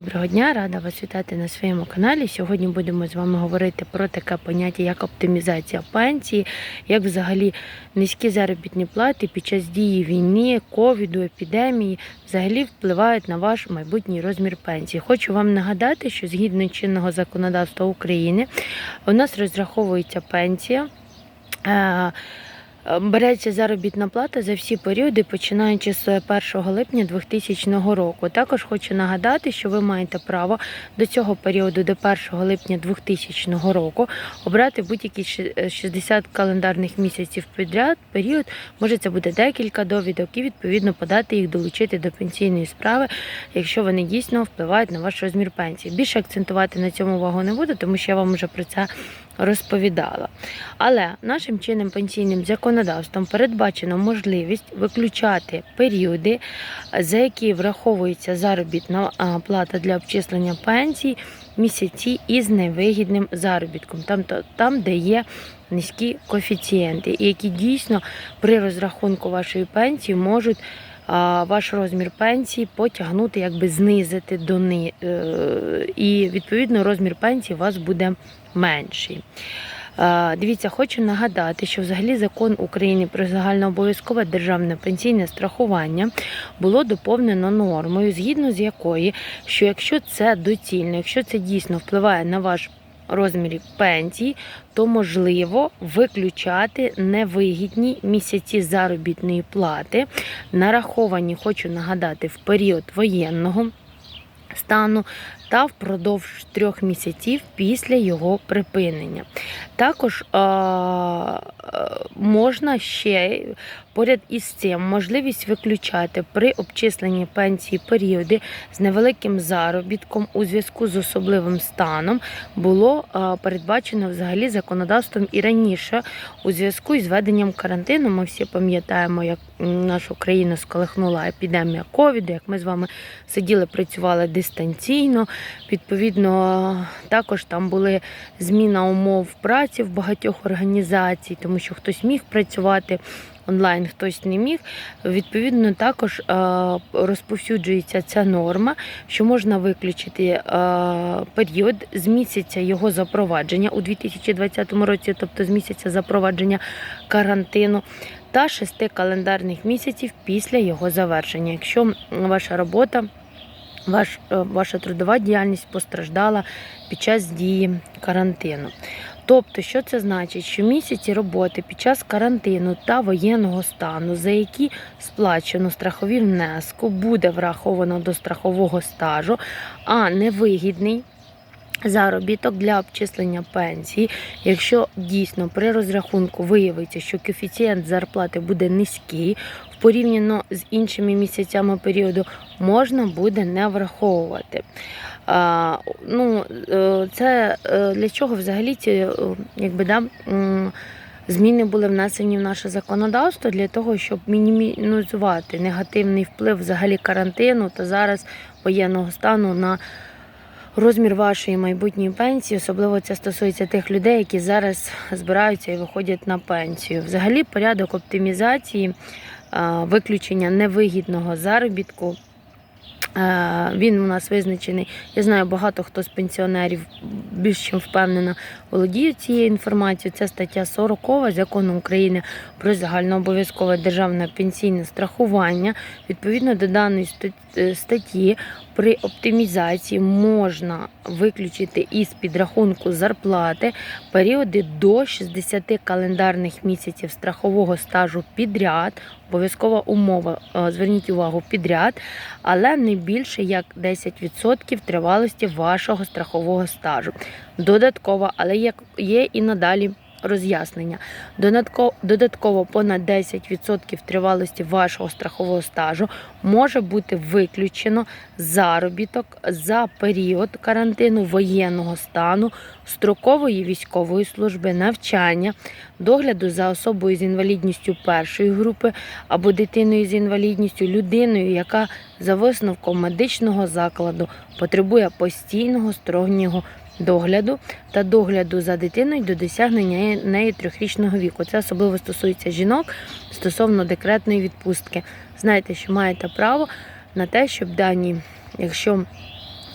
Доброго дня, рада вас вітати на своєму каналі. Сьогодні будемо з вами говорити про таке поняття, як оптимізація пенсії, як взагалі низькі заробітні плати під час дії війни, ковіду, епідемії взагалі впливають на ваш майбутній розмір пенсії. Хочу вам нагадати, що згідно чинного законодавства України у нас розраховується пенсія. Е, Береться заробітна плата за всі періоди, починаючи з 1 липня 2000 року. Також хочу нагадати, що ви маєте право до цього періоду, до 1 липня 2000 року, обрати будь-які 60 календарних місяців підряд. Період може це буде декілька довідок і відповідно подати їх, долучити до пенсійної справи, якщо вони дійсно впливають на ваш розмір пенсії. Більше акцентувати на цьому увагу не буду, тому що я вам вже про це розповідала. Але нашим чинним пенсійним законодавством передбачено можливість виключати періоди, за які враховується заробітна плата для обчислення пенсій, місяці із невигідним заробітком, там, там де є низькі коефіцієнти, які дійсно при розрахунку вашої пенсії можуть ваш розмір пенсії потягнути, якби знизити до ни, е, і відповідно розмір пенсії у вас буде менший. Дивіться, хочу нагадати, що взагалі закон України про загальнообов'язкове державне пенсійне страхування було доповнено нормою, згідно з якої, що якщо це доцільно, якщо це дійсно впливає на ваш розмір пенсії, то можливо виключати невигідні місяці заробітної плати, нараховані, хочу нагадати, в період воєнного стану та впродовж трьох місяців після його припинення. Також е, можна ще поряд із цим можливість виключати при обчисленні пенсії періоди з невеликим заробітком у зв'язку з особливим станом було е, передбачено взагалі законодавством і раніше у зв'язку із введенням карантину. Ми всі пам'ятаємо, як нашу країну сколихнула епідемія ковіду, як ми з вами сиділи, працювали дистанційно. Відповідно, також там були зміна умов праці в багатьох організацій, тому що хтось міг працювати онлайн, хтось не міг. Відповідно, також е, розповсюджується ця норма, що можна виключити е, період з місяця його запровадження у 2020 році, тобто з місяця запровадження карантину. Та шести календарних місяців після його завершення, якщо ваша робота ваш, е, ваша трудова діяльність постраждала під час дії карантину. Тобто, що це значить? Що місяці роботи під час карантину та воєнного стану, за які сплачено страхові внеску, буде враховано до страхового стажу, а невигідний заробіток для обчислення пенсії, якщо дійсно при розрахунку виявиться, що коефіцієнт зарплати буде низький, порівняно з іншими місяцями періоду, можна буде не враховувати. А, ну, е, це е, для чого взагалі ці е, якби, да, зміни були внесені в наше законодавство для того, щоб мінімізувати негативний вплив взагалі карантину та зараз воєнного стану на розмір вашої майбутньої пенсії. Особливо це стосується тих людей, які зараз збираються і виходять на пенсію. Взагалі, порядок оптимізації, виключення невигідного заробітку. Е, Він у нас визначений. Я знаю, багато хто з пенсіонерів більш чим впевнено володіють цією інформацією. Це стаття 40 закону України про загальнообов'язкове державне пенсійне страхування. Відповідно до даної е, статті, при оптимізації можна виключити із підрахунку зарплати періоди до 60 календарних місяців страхового стажу підряд. Обов'язкова умова, е, зверніть увагу, підряд, але не більше як 10% тривалості вашого страхового стажу. Додатково, але є, і надалі роз'яснення. Додатково, понад 10% тривалості вашого страхового стажу може бути виключено заробіток за період карантину воєнного стану, строкової військової служби, навчання, догляду за особою з інвалідністю першої групи або дитиною з інвалідністю, людиною, яка за висновком медичного закладу потребує постійного стороннього догляду та догляду за дитиною до досягнення неї трьохрічного віку. Це особливо стосується жінок стосовно декретної відпустки. Знаєте, що маєте право на те, щоб дані, якщо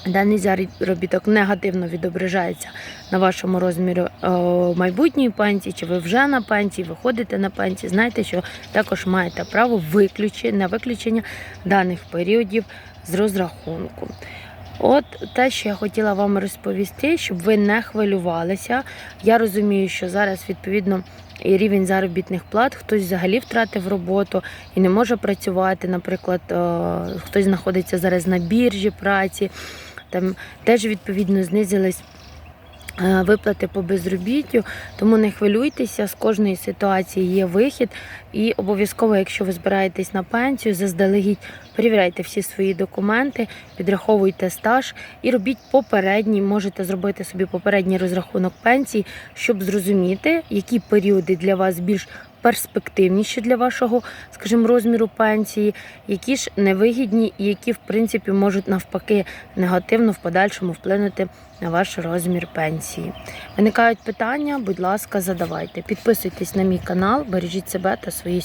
Даний заробіток негативно відображається на вашому розмірі е, майбутньої пенсії, чи ви вже на пенсії, виходите на пенсії. Знайте, що також маєте право виключення, на виключення даних періодів з розрахунку. От те, що я хотіла вам розповісти, щоб ви не хвилювалися. Я розумію, що зараз відповідно і рівень заробітних плат, хтось взагалі втратив роботу і не може працювати. Наприклад, е, хтось знаходиться зараз на біржі праці, там теж відповідно знизились. Е, Виплати по безробіттю, тому не хвилюйтеся, з кожної ситуації є вихід. І обов'язково, якщо ви збираєтесь на пенсію, заздалегідь перевіряйте всі свої документи, підраховуйте стаж і робіть попередній, можете зробити собі попередній розрахунок пенсії, щоб зрозуміти, які періоди для вас більш перспективніші для вашого, скажімо, розміру пенсії, які ж невигідні і які, в принципі, можуть навпаки негативно в подальшому вплинути на ваш розмір пенсії. Виникають питання, будь ласка, задавайте. Підписуйтесь на мій канал, бережіть себе та свої